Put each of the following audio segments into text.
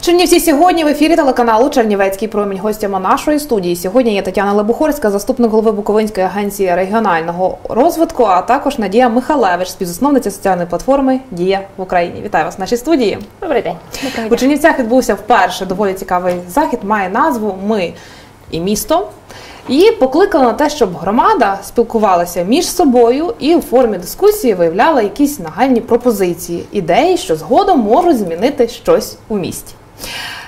Чернівці сьогодні в ефірі телеканалу Чернівецький промінь гостями нашої студії. Сьогодні є Тетяна Лебухорська, заступник голови Буковинської агенції регіонального розвитку, а також Надія Михалевич, співзасновниця соціальної платформи Дія в Україні. Вітаю вас в нашій студії. Добрий день. У Чернівцях відбувся вперше доволі цікавий захід. Має назву Ми і місто. І покликала на те, щоб громада спілкувалася між собою і у формі дискусії виявляла якісь нагальні пропозиції, ідеї, що згодом можуть змінити щось у місті.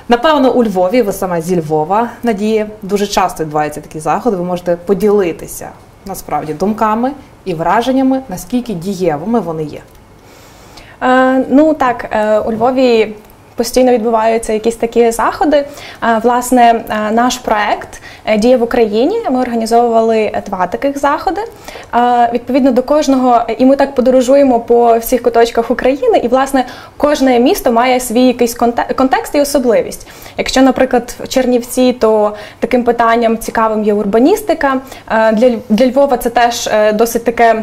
Напевно, у Львові, ви саме зі Львова, Надія, дуже часто відбуваються такі заходи. Ви можете поділитися насправді думками і враженнями, наскільки дієвими вони є. Е, ну так, е, у Львові постійно відбуваються якісь такі заходи. Е, власне, е, наш проект е, діє в Україні. Ми організовували два таких заходи. Відповідно до кожного, і ми так подорожуємо по всіх куточках України. І, власне, кожне місто має свій якийсь контекст і особливість. Якщо, наприклад, в Чернівці, то таким питанням цікавим є урбаністика. Для для Львова це теж досить таке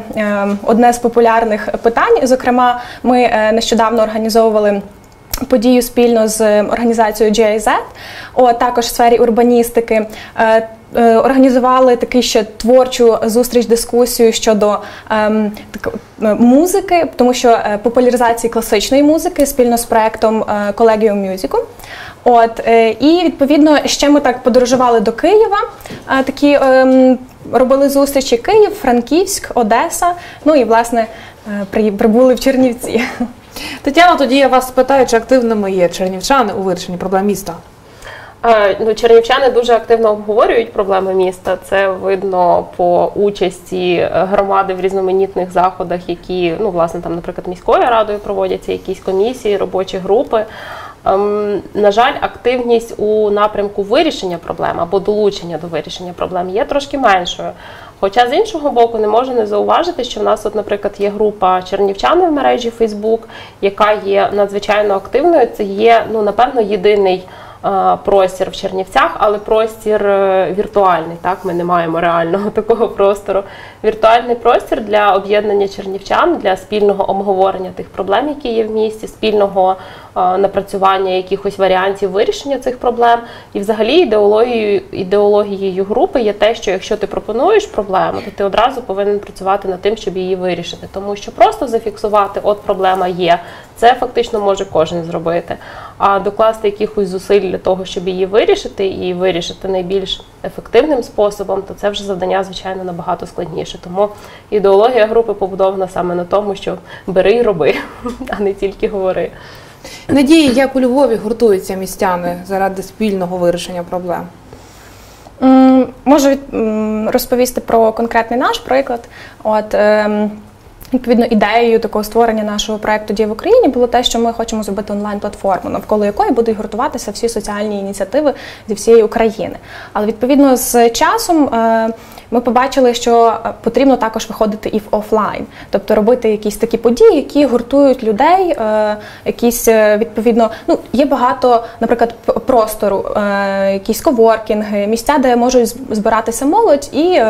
одне з популярних питань. Зокрема, ми нещодавно організовували подію спільно з організацією GIZ, о, також в сфері урбаністики. Е, е, організували таку ще творчу зустріч, дискусію щодо ем, так, е, музики, тому що е, популяризації класичної музики спільно з проектом е, Колегіум От е, і відповідно ще ми так подорожували до Києва. Е, такі е, робили зустрічі Київ, Франківськ, Одеса. Ну і власне е, прибули в Чернівці. Тетяна, тоді я вас питаю, чи активними є чернівчани у вирішенні проблем міста? Ну, Чернівчани дуже активно обговорюють проблеми міста. Це видно по участі громади в різноманітних заходах, які, ну, власне, там, наприклад, міською радою проводяться якісь комісії, робочі групи. Ем, на жаль, активність у напрямку вирішення проблем або долучення до вирішення проблем є трошки меншою. Хоча з іншого боку не можу не зауважити, що в нас, от, наприклад, є група чернівчани в мережі Facebook, яка є надзвичайно активною. Це є, ну, напевно, єдиний. Е, простір в Чернівцях, але простір е, віртуальний. Так, Ми не маємо реального такого простору. Віртуальний простір для об'єднання чернівчан, для спільного обговорення тих проблем, які є в місті, спільного напрацювання якихось варіантів вирішення цих проблем. І, взагалі, ідеологією ідеологією групи є те, що якщо ти пропонуєш проблему, то ти одразу повинен працювати над тим, щоб її вирішити. Тому що просто зафіксувати, от проблема є, це фактично може кожен зробити. А докласти якихось зусиль для того, щоб її вирішити, і вирішити найбільш ефективним способом, то це вже завдання, звичайно, набагато складніше. Тому ідеологія групи побудована саме на тому, що бери і роби, а не тільки говори. Надії, як у Львові гуртуються містяни заради спільного вирішення проблем? Можу розповісти про конкретний наш приклад. От ем, Відповідно, ідеєю такого створення нашого проекту Дія в Україні було те, що ми хочемо зробити онлайн-платформу, навколо якої будуть гуртуватися всі соціальні ініціативи зі всієї України. Але відповідно з часом е, ми побачили, що потрібно також виходити і в офлайн, тобто робити якісь такі події, які гуртують людей, е, якісь е, відповідно, ну є багато, наприклад, простору, якісь коворкінги, місця, де можуть збиратися молодь і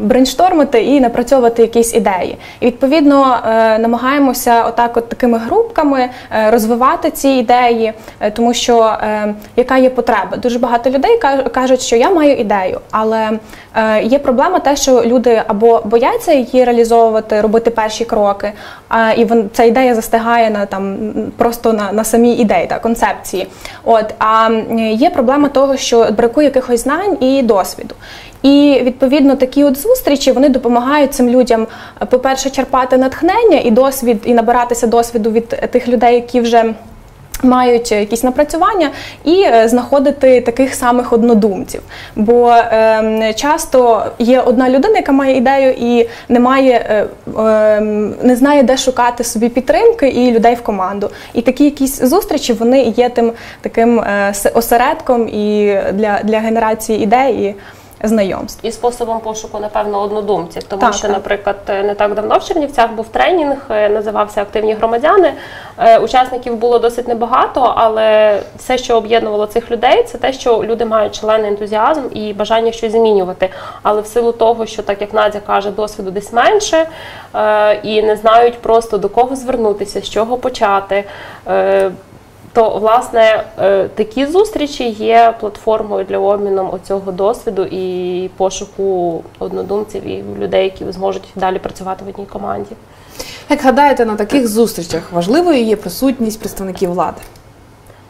брейнштормити і напрацьовувати якісь ідеї. І відповідно е, намагаємося отак, от такими групками е, розвивати ці ідеї, е, тому що яка є потреба? Дуже багато людей кажуть, що я маю ідею, але є проблема те, що люди або бояться її реалізовувати, робити перші кроки, а і вон, ця ідея застигає на там просто на на самій ідеї та концепції. От а є проблема того, що бракує якихось знань і досвіду. І відповідно такі от зустрічі вони допомагають цим людям, по-перше, черпати натхнення і досвід, і набиратися досвіду від тих людей, які вже. Мають якісь напрацювання і е, знаходити таких самих однодумців. Бо е, часто є одна людина, яка має ідею і не має, е, е, не знає, де шукати собі підтримки і людей в команду. І такі якісь зустрічі вони є тим таким е, осередком і для, для генерації ідей. Знайомств. І способом пошуку, напевно, однодумців, тому Так, що, так. наприклад, не так давно в Чернівцях був тренінг, е, називався Активні громадяни. Е, Учасників було досить небагато, але все, що об'єднувало цих людей, це те, що люди мають шалений ентузіазм і бажання щось змінювати. Але в силу того, що так як Надя каже, досвіду десь менше, е, і не знають просто до кого звернутися, з чого почати. То власне е, такі зустрічі є платформою для обміну оцього досвіду і пошуку однодумців і людей, які зможуть далі працювати в одній команді. Як гадаєте, на таких зустрічах важливою є присутність представників влади?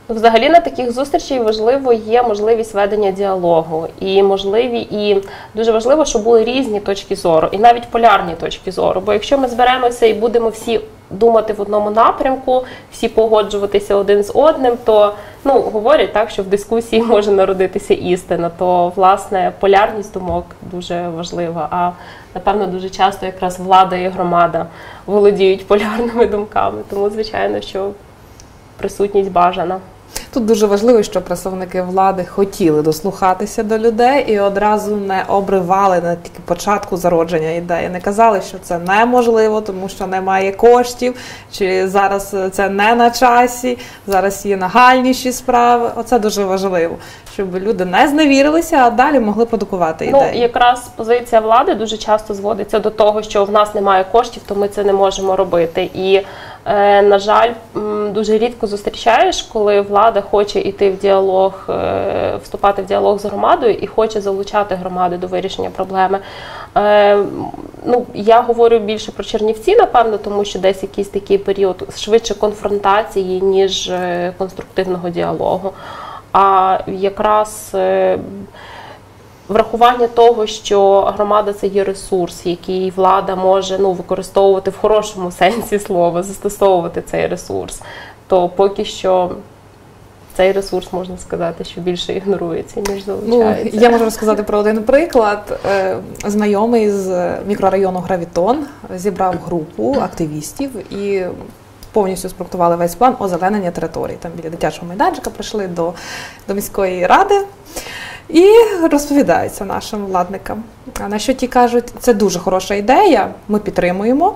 Ну, Взагалі на таких зустрічей важливо є можливість ведення діалогу, і можливі, і дуже важливо, щоб були різні точки зору, і навіть полярні точки зору. Бо якщо ми зберемося і будемо всі думати в одному напрямку, всі погоджуватися один з одним, то ну говорять так, що в дискусії може народитися істина. То власне полярність думок дуже важлива. А напевно дуже часто якраз влада і громада володіють полярними думками. Тому звичайно, що присутність бажана. Тут дуже важливо, що представники влади хотіли дослухатися до людей і одразу не обривали на тільки початку зародження ідеї. Не казали, що це неможливо, тому що немає коштів, чи зараз це не на часі, зараз є нагальніші справи. Оце дуже важливо, щоб люди не зневірилися, а далі могли продукувати Ну, якраз позиція влади дуже часто зводиться до того, що в нас немає коштів, то ми це не можемо робити. І, на жаль, дуже рідко зустрічаєш, коли влада хоче йти в діалог, е, вступати в діалог з громадою і хоче залучати громади до вирішення проблеми. Е, ну, я говорю більше про Чернівці, напевно, тому що десь якийсь такий період швидше конфронтації, ніж е, конструктивного діалогу. А якраз е, врахування того, що громада це є ресурс, який влада може ну, використовувати в хорошому сенсі слова, застосовувати цей ресурс, то поки що цей ресурс можна сказати, що більше ігнорується, ніж Ну, залучається. я можу розказати про один приклад. Е, Знайомий з мікрорайону Гравітон зібрав групу активістів і повністю спроектували весь план озеленення території. Там біля дитячого майданчика прийшли до, до міської ради. І розповідаються нашим владникам. А на що ті кажуть, це дуже хороша ідея, ми підтримуємо.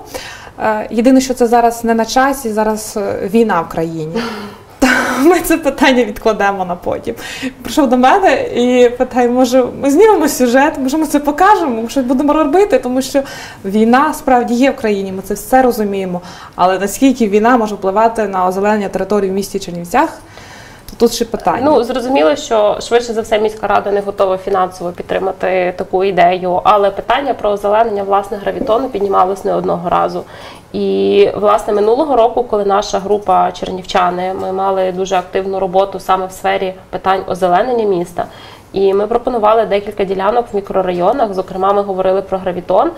Е, Єдине, що це зараз не на часі, зараз е, війна в країні. Ми це питання відкладемо на потім. Прийшов до мене і питає, може, ми знімемо сюжет, може ми це покажемо, щось будемо робити, тому що війна справді є в країні, ми це все розуміємо. Але наскільки війна може впливати на озеленення території в місті Чернівцях, то тут ще питання. Ну зрозуміло, що швидше за все міська рада не готова фінансово підтримати таку ідею, але питання про озеленення власне гравітону піднімалось не одного разу. І власне минулого року, коли наша група чернівчани, ми мали дуже активну роботу саме в сфері питань озеленення міста. І ми пропонували декілька ділянок в мікрорайонах. Зокрема, ми говорили про гравітон.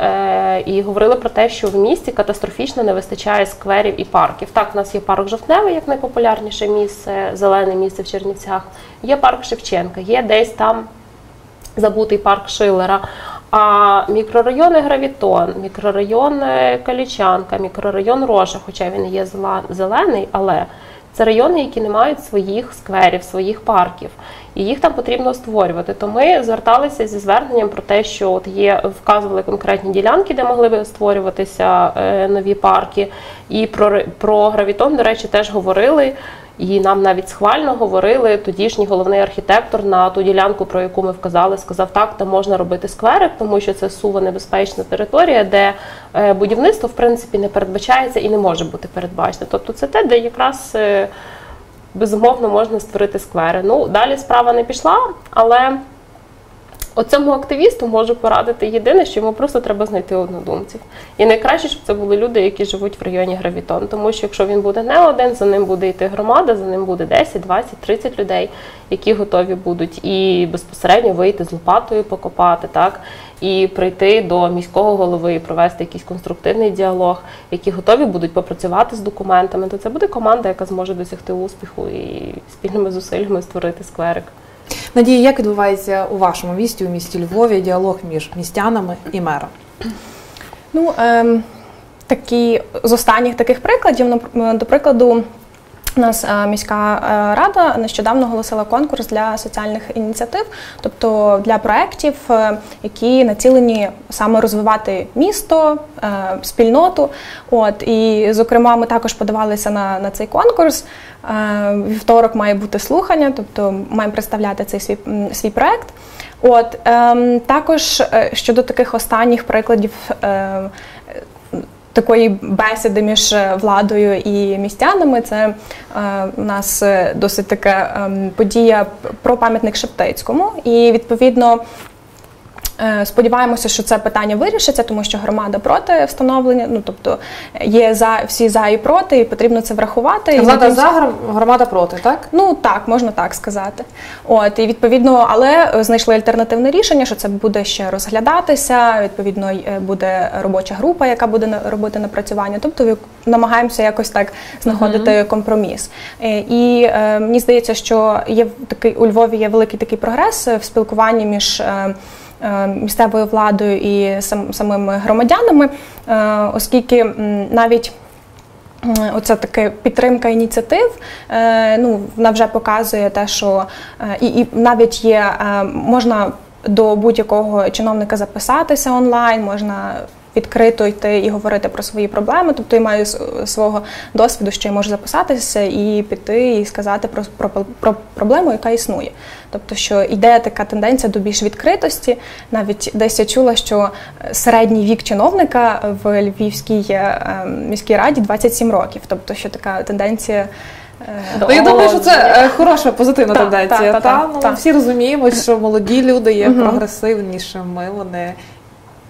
Е, і говорили про те, що в місті катастрофічно не вистачає скверів і парків. Так, в нас є парк Жовтневий, як найпопулярніше місце, зелене місце в Чернівцях. Є парк Шевченка, є десь там забутий парк Шилера. А мікрорайони Гравітон, мікрорайон е, Калічанка, мікрорайон Роша, хоча він є зелений, але це райони, які не мають своїх скверів, своїх парків, і їх там потрібно створювати. То ми зверталися зі зверненням про те, що от є вказували конкретні ділянки, де могли би створюватися е, нові парки. І про, про гравітон, до речі, теж говорили. І нам навіть схвально говорили тодішній головний архітектор на ту ділянку, про яку ми вказали, сказав, так, там можна робити скверик, тому що це сува небезпечна територія, де е, будівництво в принципі не передбачається і не може бути передбачено. Тобто це те, де якраз е, безумовно можна створити сквери. Ну далі справа не пішла, але Оцьому активісту можу порадити єдине, що йому просто треба знайти однодумців. І найкраще, щоб це були люди, які живуть в районі Гравітон. Тому що якщо він буде не один, за ним буде йти громада, за ним буде 10, 20, 30 людей, які готові будуть і безпосередньо вийти з лопатою, покопати, так і прийти до міського голови і провести якийсь конструктивний діалог, які готові будуть попрацювати з документами. То це буде команда, яка зможе досягти успіху і спільними зусиллями створити скверик. Надія, як відбувається у вашому місті, у місті Львові, діалог між містянами і мером? Ну, ем, такі з останніх таких прикладів, до прикладу, Нас е, міська е, рада нещодавно оголосила конкурс для соціальних ініціатив, тобто для проєктів, е, які націлені саме розвивати місто, спільноту. От і, зокрема, ми також подавалися на, на цей конкурс. Вівторок має бути слухання, тобто маємо представляти цей свій, свій проєкт. От ем, також щодо таких останніх прикладів. Такої бесіди між е, владою і містянами. Це е, у нас е, досить така ем, подія про пам'ятник Шептицькому. І відповідно. Е, Сподіваємося, що це питання вирішиться, тому що громада проти встановлення. Ну тобто є за всі за і проти, і потрібно це врахувати. І Влада надіюся- за, гром- громада проти, так? Ну так, можна так сказати. От і відповідно, але е, знайшли альтернативне рішення, що це буде ще розглядатися. Відповідно, й, е, буде робоча група, яка буде робити напрацювання. Тобто намагаємося якось так знаходити компроміс. Е, І е, мені здається, що є такий у Львові є великий такий прогрес в спілкуванні між. е, Місцевою владою і сам, самими громадянами, е, оскільки навіть Оце таке підтримка ініціатив. е, Ну, вона вже показує те, що е, і, і навіть є е, можна до будь-якого чиновника записатися онлайн, можна відкрито йти і говорити про свої проблеми. Тобто я маю свого досвіду, що я можу записатися і піти і сказати про, про, про проблему, яка існує. Тобто, що йде така тенденція до більш відкритості. Навіть десь я чула, що середній вік чиновника в Львівській е, ем, міській раді 27 років. Тобто, що така тенденція. е, Ну, я думаю, що це е, хороша позитивна Так, тенденція. так, Та, так, ну, так. Всі розуміємо, що молоді люди є прогресивнішими, вони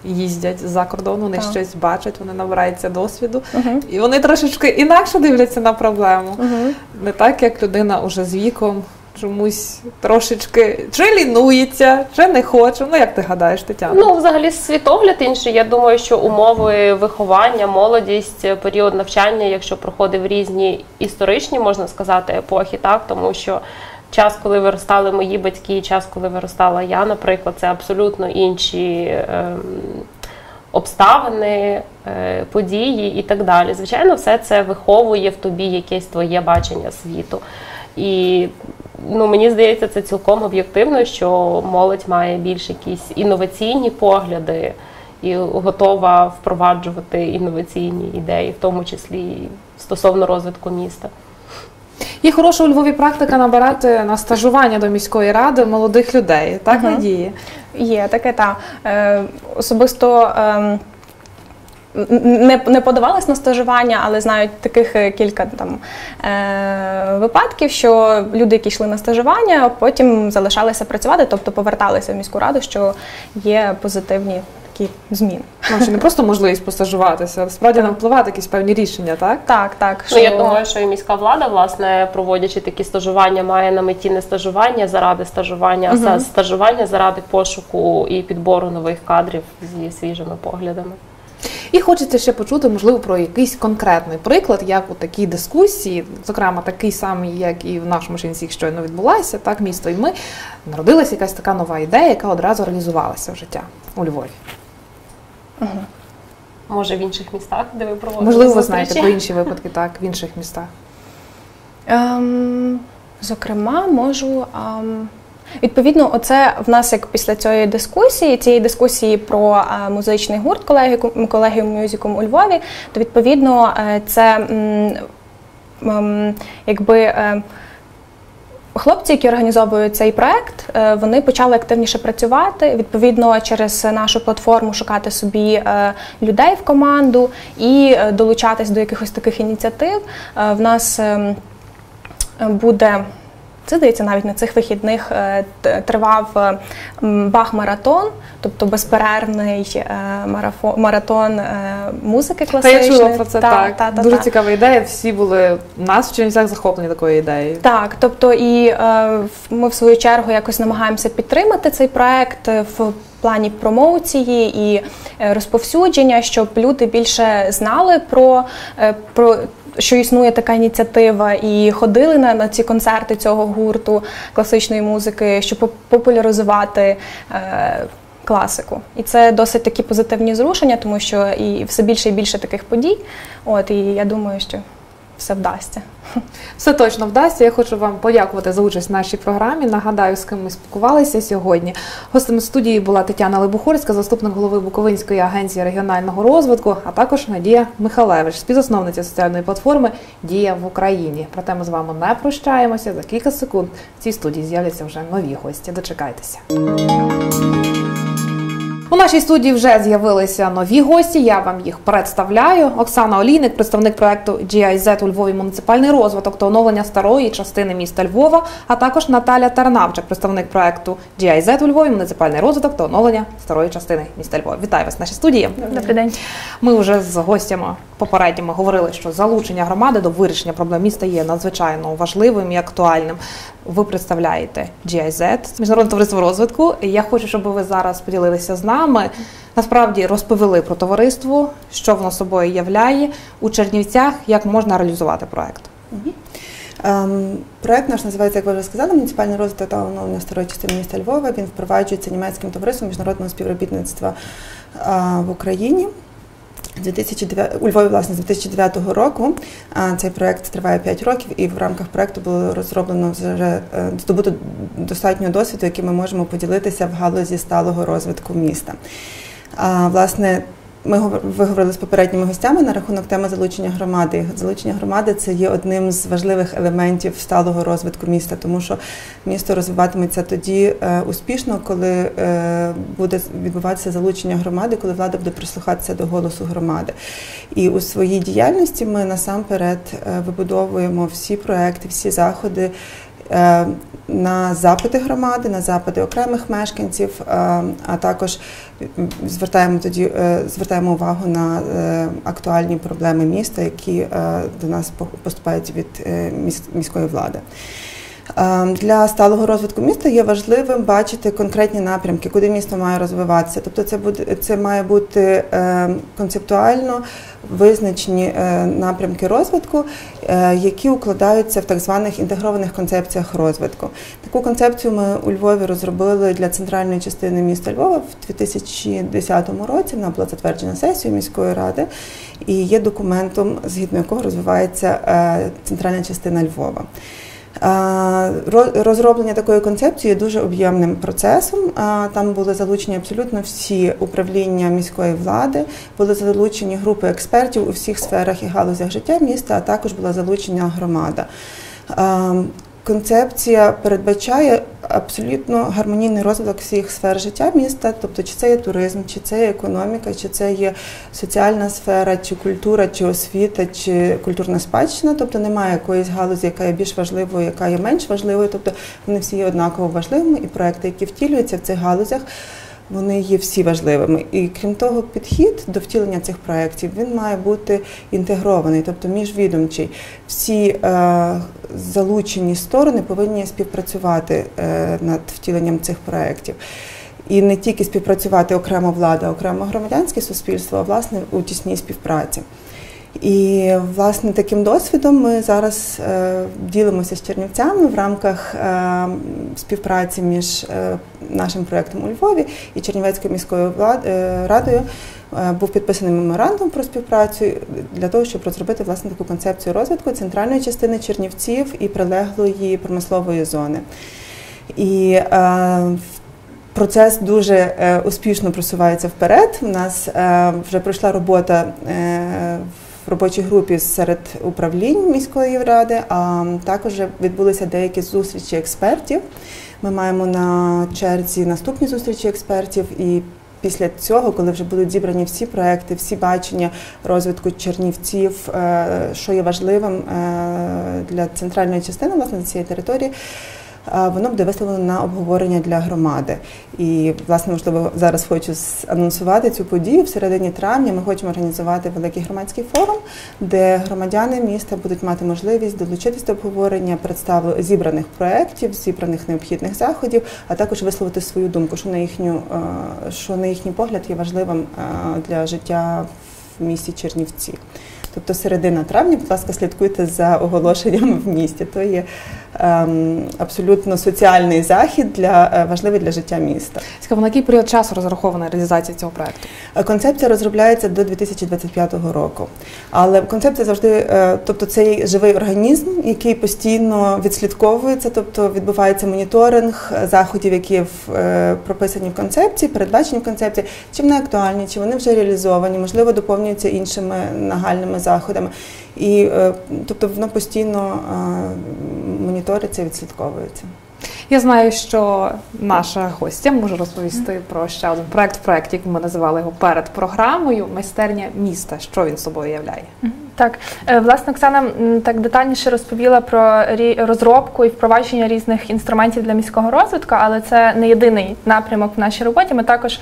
їздять за кордон, вони Так. щось бачать, вони набираються досвіду. Мгм. І вони трошечки інакше дивляться на проблему. Мгм. Не так, як людина уже з віком чомусь трошечки чи лінується, чи не хоче. Ну як ти гадаєш, Тетяна? Ну, взагалі, світогляд інший. Я думаю, що умови виховання, молодість, період навчання, якщо проходив різні історичні, можна сказати, епохи, так тому що. Час, коли виростали мої батьки, і час, коли виростала я, наприклад, це абсолютно інші ем, обставини, е, події і так далі. Звичайно, все це виховує в тобі якесь твоє бачення світу. І ну, мені здається, це цілком об'єктивно, що молодь має більш якісь інноваційні погляди і готова впроваджувати інноваційні ідеї, в тому числі стосовно розвитку міста. Є хороша у Львові практика набирати на стажування до міської ради молодих людей. Так, Мгм. Надії? Є таке, та Е, особисто. ем, Не, не подавалась на стажування, але знають таких е, кілька там е, випадків, що люди, які йшли на стажування, потім залишалися працювати, тобто поверталися в міську раду, що є позитивні такі зміни. Ну, що не просто можливість постажуватися, а справді нам впливати якісь певні рішення, так? Так, так. Ну, я думаю, що і міська влада, власне, проводячи такі стажування, має на меті не стажування заради стажування, а Мгм. стажування заради пошуку і підбору нових кадрів зі свіжими поглядами. І хочеться ще почути, можливо, про якийсь конкретний приклад, як у такій дискусії, зокрема такий самий, як і в нашому жінці щойно відбулася, так, місто і ми, народилася якась така нова ідея, яка одразу реалізувалася в життя у Львові. Може, в інших містах, де ви проводите Можливо, ви знаєте про інші випадки, так, в інших містах. Ем, зокрема, можу. Ем, відповідно, оце в нас як після цієї дискусії, цієї дискусії про е, музичний гурт колегіум колегіум мюзикум у Львові, то відповідно е, це м, м, якби. Е, Хлопці, які організовують цей проект, е, вони почали активніше працювати. Відповідно, через нашу платформу шукати собі е, людей в команду і е, долучатись до якихось таких ініціатив. В нас ем, буде. Це здається, навіть на цих вихідних е, тривав е, бах-маратон, тобто безперервний е, марафо- маратон музики Та класичної. я чула про це Та, так. та, та, Дуже та. цікава ідея. Всі були нас в Чернівцях захоплені такою ідеєю. Так, тобто і ми в свою чергу якось намагаємося підтримати цей проект в плані промоції і розповсюдження, щоб люди більше знали про, про що існує така ініціатива, і ходили на, на ці концерти цього гурту класичної музики, щоб поп- популяризувати. Е, Класику, і це досить такі позитивні зрушення, тому що і все більше і більше таких подій. От і я думаю, що все вдасться. Все точно вдасться. Я хочу вам подякувати за участь в нашій програмі. Нагадаю, з ким ми спілкувалися сьогодні. Гостем студії була Тетяна Лебухорська, заступник голови Буковинської агенції регіонального розвитку, а також Надія Михалевич, співзасновниця соціальної платформи Дія в Україні. Проте ми з вами не прощаємося. За кілька секунд в цій студії з'являться вже нові гості. Дочекайтеся. У нашій студії вже з'явилися нові гості. Я вам їх представляю. Оксана Олійник, представник проекту GIZ у Львові муніципальний розвиток та оновлення старої частини міста Львова, а також Наталя Тарнавчик, представник проекту GIZ у Львові муніципальний розвиток та оновлення старої частини міста Львова. Вітаю вас в нашій студії. Добрий день. Ми вже з гостями попередніми говорили, що залучення громади до вирішення проблем міста є надзвичайно важливим і актуальним. Ви представляєте GIZ, міжнародне товариство розвитку. Я хочу, щоб ви зараз поділилися з нами. Насправді розповіли про товариство, що воно собою являє у Чернівцях, як можна реалізувати проект. Ем, Проект наш називається, як ви вже сказали, муніципальний розвиток та оновлення старої частини міста Львова. Він впроваджується німецьким товариством міжнародного співробітництва а, в Україні. 2009, у Львові, власне, з 2009 року цей проект триває 5 років, і в рамках проекту було розроблено вже е, здобуто достатньо досвіду, який ми можемо поділитися в галузі сталого розвитку міста. Власне, ми говор- ви говорили з попередніми гостями на рахунок теми залучення громади. Залучення громади це є одним з важливих елементів сталого розвитку міста, тому що місто розвиватиметься тоді е, успішно, коли е, буде відбуватися залучення громади, коли влада буде прислухатися до голосу громади. І у своїй діяльності ми насамперед е, вибудовуємо всі проекти, всі заходи. Е, На запити громади, на запити окремих мешканців, е, а також звертаємо тоді е, звертаємо увагу на актуальні проблеми міста, які до нас по- поступають від міської влади. Е, Для сталого розвитку міста є важливим бачити конкретні напрямки, куди місто має розвиватися. Тобто, це буде це має бути е, концептуально визначені е, напрямки розвитку, які укладаються в так званих інтегрованих концепціях розвитку. Таку концепцію ми у Львові розробили для центральної частини міста Львова в 2010 році. Вона була затверджена сесією міської ради і є документом, згідно якого розвивається центральна частина Львова. Ро- Розроблення такої концепції є дуже об'ємним процесом. Там були залучені абсолютно всі управління міської влади, були залучені групи експертів у всіх сферах і галузях життя міста, а також була залучена громада. Концепція передбачає абсолютно гармонійний розвиток всіх сфер життя міста, тобто чи це є туризм, чи це є економіка, чи це є соціальна сфера, чи культура, чи освіта, чи культурна спадщина. Тобто немає якоїсь галузі, яка є більш важливою, яка є менш важливою. Тобто вони всі є однаково важливими, і проекти, які втілюються в цих галузях. Вони є всі важливими, і крім того, підхід до втілення цих проєктів він має бути інтегрований, тобто міжвідомчий. Всі е, залучені сторони повинні співпрацювати е, над втіленням цих проєктів. І не тільки співпрацювати окремо влада, окремо громадянське суспільство, а власне у тісній співпраці. І власне таким досвідом ми зараз е, ділимося з чернівцями в рамках е, співпраці між е, нашим проєктом у Львові і Чернівецькою міською радою. Був підписаний меморандум про співпрацю для того, щоб розробити власне таку концепцію розвитку центральної частини Чернівців і прилеглої промислової зони. І Процес дуже успішно просувається вперед. У нас вже пройшла робота е, в робочій групі серед управлінь міської ради, а також відбулися деякі зустрічі експертів. Ми маємо на черзі наступні зустрічі експертів і. Після цього, коли вже будуть зібрані всі проекти, всі бачення розвитку Чернівців, е, що є важливим е, для центральної частини власне цієї території, воно буде виставлено на обговорення для громади. І, власне, можливо, зараз хочу анонсувати цю подію. В середині травня ми хочемо організувати великий громадський форум, де громадяни міста будуть мати можливість долучитись до обговорення представ зібраних проєктів, зібраних необхідних заходів, а також висловити свою думку, що на їхню, що на їхній погляд є важливим для життя в місті Чернівці. Тобто середина травня, будь ласка, слідкуйте за оголошеннями в місті. То є абсолютно соціальний захід для е, важливий для життя міста. Цікаво, на який період часу розрахована реалізація цього проекту? Е, Концепція розробляється до 2025 року. Але концепція завжди, е, тобто це живий організм, який постійно відслідковується, тобто відбувається моніторинг заходів, які прописані в концепції, передбачені в концепції, чи вони актуальні, чи вони вже реалізовані, можливо, доповнюються іншими нагальними заходами. І тобто воно постійно е, моніториться і відслідковується. Я знаю, що наша гостя може розповісти про ще один проект в проєкті, як ми називали його перед програмою Майстерня міста. Що він собою являє? Так, Е, власне, Оксана так детальніше розповіла про розробку і впровадження різних інструментів для міського розвитку, але це не єдиний напрямок в нашій роботі. Ми також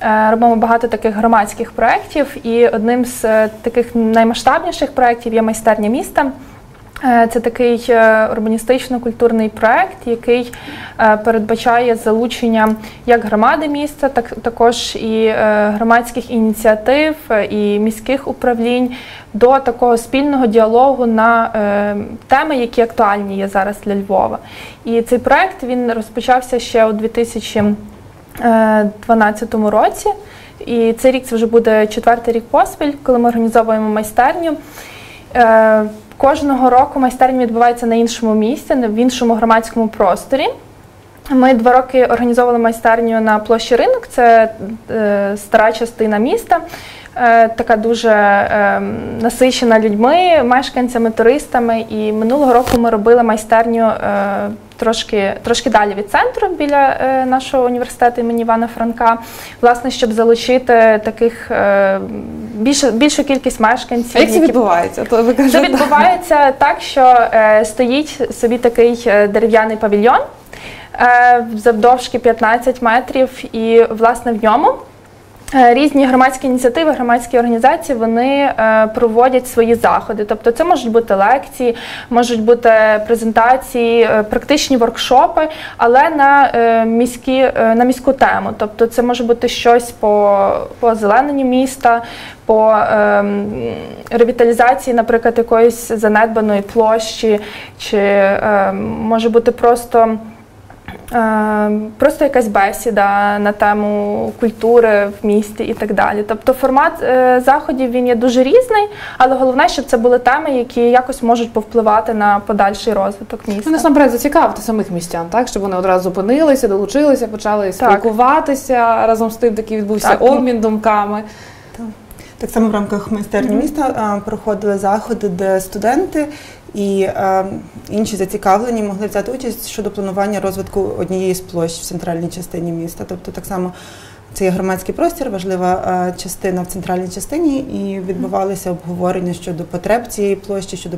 е, робимо багато таких громадських проєктів, і одним з е, таких наймасштабніших проєктів є майстерня міста. Е, Це такий е, урбаністично-культурний проект, який е, передбачає залучення як громади міста, так також і громадських ініціатив і міських управлінь до такого спільного діалогу на теми, які актуальні є зараз для Львова. І цей проект він розпочався ще у 2012 році. І цей рік це вже буде четвертий рік поспіль, коли ми організовуємо майстерню. Кожного року майстерня відбувається на іншому місці, в іншому громадському просторі. Ми два роки організовували майстерню на площі ринок, це е, стара частина міста, така дуже е, насичена людьми, мешканцями, туристами. І минулого року ми робили майстерню е, трошки, трошки далі від центру біля е, нашого університету імені Івана Франка, власне, щоб залучити таких е, більше, більшу кількість мешканців. А як це відбувається? То ви це відбувається так, що е, стоїть собі такий е, дерев'яний павільйон е, завдовжки 15 метрів, і власне в ньому. Е, Різні громадські ініціативи, громадські організації вони е, проводять свої заходи. Тобто, це можуть бути лекції, можуть бути презентації, е, практичні воркшопи, але на міські на міську тему. Тобто, це може бути щось по, по озелененню міста, по ем, ревіталізації, наприклад, якоїсь занедбаної площі, чи ем, може бути просто. Ем, Просто якась бесіда на тему культури в місті і так далі. Тобто формат е, заходів він є дуже різний, але головне, щоб це були теми, які якось можуть повпливати на подальший розвиток Ну, міста. насамперед зацікавити самих містян, так щоб вони одразу зупинилися, долучилися, почали спілкуватися разом з тим, такий відбувся Так. обмін думками. Так само в рамках майстерні міста проходили заходи, де студенти і а, інші зацікавлені могли взяти участь щодо планування розвитку однієї з площ в центральній частині міста. Тобто, так само це є громадський простір, важлива а, частина в центральній частині, і відбувалися обговорення щодо потреб цієї площі, щодо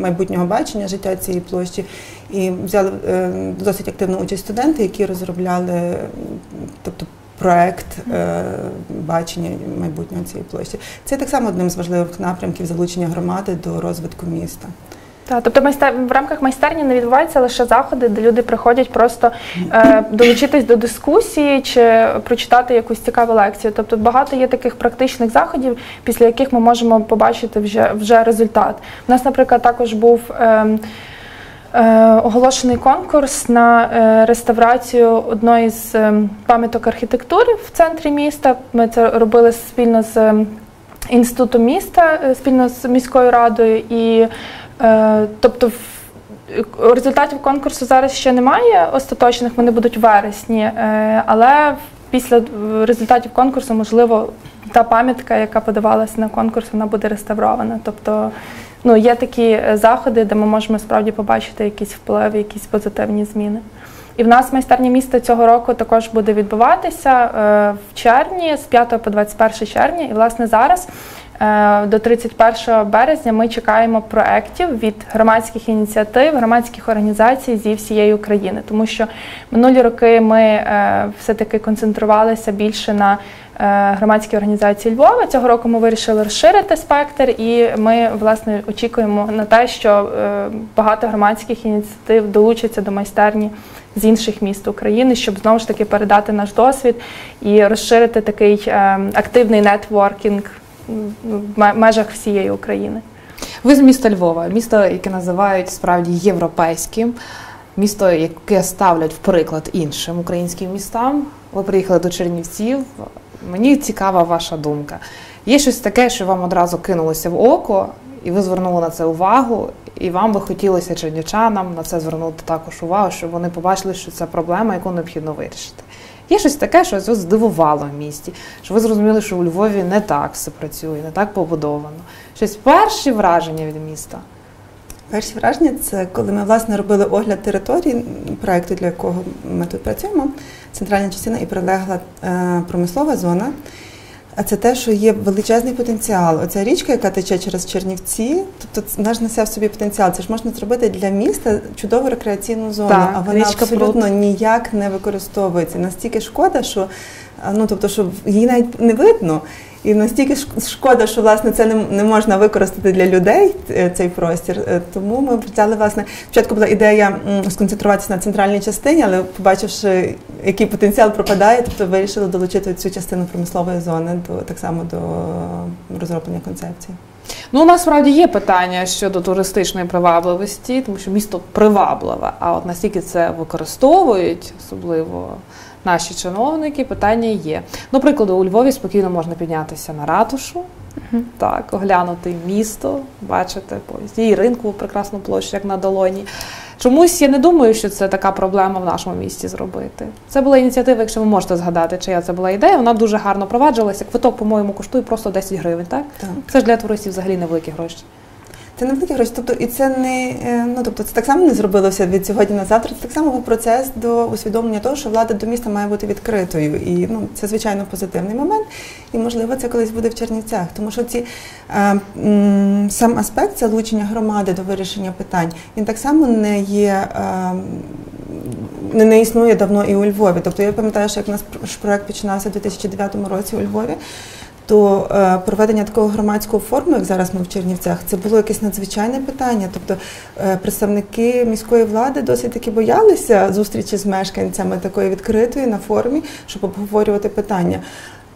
майбутнього бачення життя цієї площі. І взяли е, досить активну участь студенти, які розробляли, тобто проект е, бачення майбутнього цієї площі. Це так само одним з важливих напрямків залучення громади до розвитку міста. Так, тобто майстер в рамках майстерні не відбуваються лише заходи, де люди приходять просто е, долучитись до дискусії чи прочитати якусь цікаву лекцію. Тобто багато є таких практичних заходів, після яких ми можемо побачити вже, вже результат. У нас, наприклад, також був. Е, Е, оголошений конкурс на е, реставрацію одної з е, пам'яток архітектури в центрі міста. Ми це робили спільно з е, інститутом міста, е, спільно з міською радою. І тобто результатів конкурсу зараз ще немає остаточних, вони будуть в вересні, е, але після е, результатів конкурсу, можливо, та пам'ятка, яка подавалася на конкурс, вона буде реставрована. Тобто ну, є такі е, заходи, де ми можемо справді побачити якісь впливи, якісь позитивні зміни. І в нас майстерня міста цього року також буде відбуватися е, в червні, з 5 по 21 червня. І власне зараз е, до 31 березня ми чекаємо проєктів від громадських ініціатив, громадських організацій зі всієї України, тому що минулі роки ми е, все-таки концентрувалися більше на е, громадські організації Львова. Цього року ми вирішили розширити спектр, і ми власне очікуємо на те, що е, багато громадських ініціатив долучаться до майстерні з інших міст України, щоб знову ж таки передати наш досвід і розширити такий е, активний нетворкінг в межах всієї України. Ви з міста Львова, місто, яке називають справді європейським, місто, яке ставлять в приклад іншим українським містам. Ви приїхали до Чернівців. Мені цікава ваша думка. Є щось таке, що вам одразу кинулося в око, і ви звернули на це увагу, і вам би хотілося чернівчанам на це звернути також увагу, щоб вони побачили, що це проблема, яку необхідно вирішити. Є щось таке, що вас здивувало в місті, що ви зрозуміли, що у Львові не так все працює, не так побудовано. Щось перші враження від міста. Перші враження це коли ми власне робили огляд території проекту, для якого ми тут працюємо. Центральна частина і прилегла е, промислова зона. А це те, що є величезний потенціал. Оця річка, яка тече через Чернівці, тобто вона ж несе в собі потенціал. Це ж можна зробити для міста чудову рекреаційну зону, Так, а вона річка абсолютно пруд. ніяк не використовується. Настільки шкода, що ну тобто, що її навіть не видно. І настільки шкода, що власне це не, можна використати для людей е, цей простір. Е, Тому ми взяли власне спочатку була ідея сконцентруватися на центральній частині, але побачивши, який потенціал пропадає, тобто вирішили долучити цю частину промислової зони до так само до розроблення концепції. Ну, у нас справді є питання щодо туристичної привабливості, тому що місто привабливе, а от настільки це використовують, особливо наші чиновники, питання є. До прикладу, у Львові спокійно можна піднятися на ратушу, так, оглянути місто, бачити і ринку прекрасну площу, як на долоні. Чомусь я не думаю, що це така проблема в нашому місті зробити. Це була ініціатива, якщо ви можете згадати, чия це була ідея. Вона дуже гарно проваджувалася. Квиток, по-моєму, коштує просто 10 гривень, так? Так. Це ж для туристів взагалі невеликі гроші. Це не великі гроші, тобто і це не е, ну тобто це так само не зробилося від сьогодні на завтра. Це так само був процес до усвідомлення того, що влада до міста має бути відкритою. І ну це звичайно позитивний момент. І можливо це колись буде в Чернівцях, тому що ці е, м, сам аспект залучення громади до вирішення питань він так само не є. Е, не, не існує давно і у Львові. Тобто я пам'ятаю, що як пр- проект починався у 2009 році у Львові, то е, проведення такого громадського форуму, як зараз ми в Чернівцях, це було якесь надзвичайне питання. Тобто е, представники міської влади досить таки боялися зустрічі з мешканцями такої відкритої на форумі, щоб обговорювати питання.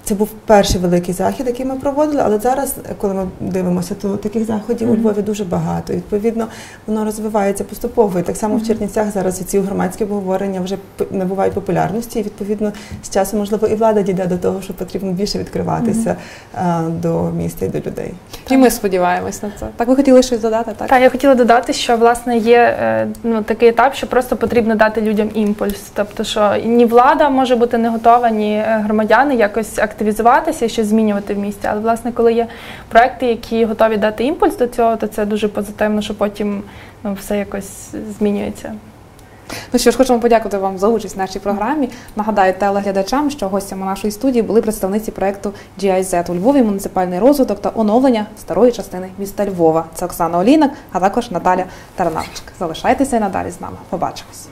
Це був перший великий захід, який ми проводили, але зараз, коли ми дивимося, то таких заходів у Львові дуже багато. І, відповідно, воно розвивається поступово. І так само в Чернівцях зараз ці громадські обговорення вже набувають популярності. І відповідно з часом, можливо, і влада дійде до того, що потрібно більше відкриватися е, до міста і до людей. І ми сподіваємось на це. Так, ви хотіли щось додати, так? Так, я хотіла додати, що власне є е, ну, такий етап, що просто потрібно дати людям імпульс. Тобто, що ні влада може бути не готова, ні е, громадяни якось активізуватися щось змінювати в місті. Але власне, коли є проекти, які готові дати імпульс до цього, то це дуже позитивно, що потім ну, все якось змінюється. Ну що ж, хочемо подякувати вам за участь в нашій програмі. Нагадаю телеглядачам, що гостями нашої студії були представниці проекту GIZ у Львові, муніципальний розвиток та оновлення старої частини міста Львова. Це Оксана Олійник, а також Наталя Таранавчик. Залишайтеся і надалі з нами. Побачимось.